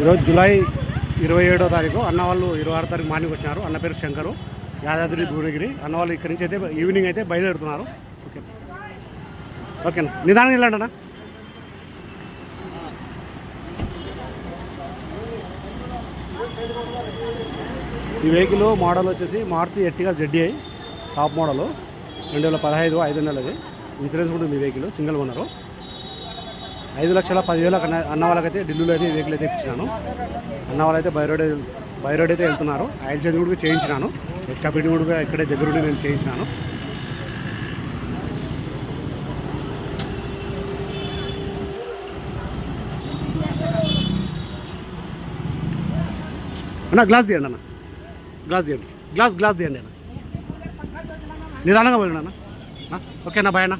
ఈరోజు జూలై ఇరవై ఏడో తారీఖు అన్న వాళ్ళు ఇరవై ఆరో తారీఖు మార్నింగ్ వచ్చినారు. అన్న పేరు శంకరు. యాదాద్రి భువనగిరి. అన్న వాళ్ళు ఇక్కడి నుంచి అయితే ఈవినింగ్ అయితే బయలుదేరుతున్నారు. ఓకే. ఓకేనా? నిదానంగా వెళ్ళండి అన్న. ఈ వెహికల్ మోడల్ వచ్చేసి Maruti Ertiga ZDI top model. రెండు వేల పదహైదు ఐదు నెలది ఇన్సూరెన్స్ కూడా ఉంది ఈ వెహికల్ సింగిల్ ఓనరు. ఐదు లక్షల పదివేలకు అన్న అన్న వాళ్ళకైతే ఢిల్లీలో అయితే వెహికల్ అయితే ఇప్పించినాను. అన్న వాళ్ళైతే బై బైరోడ్ బై అయితే వెళ్తున్నారు. ఆయిల్ చేంజ్ కూడా చేయించినాను. ఎక్స్ట్రా ఫిట్టింగ్ కూడా ఇక్కడే దగ్గరుండి నేను చేయించినాను. అన్న గ్లాస్ తీయండి అన్న. గ్లాస్ తీయండి. గ్లాస్ గ్లాస్ తీయండి అన్న. నిదానంగా వెళ్ళండి అన్న. ఓకే ఓకేనా బాయ్ అన్న.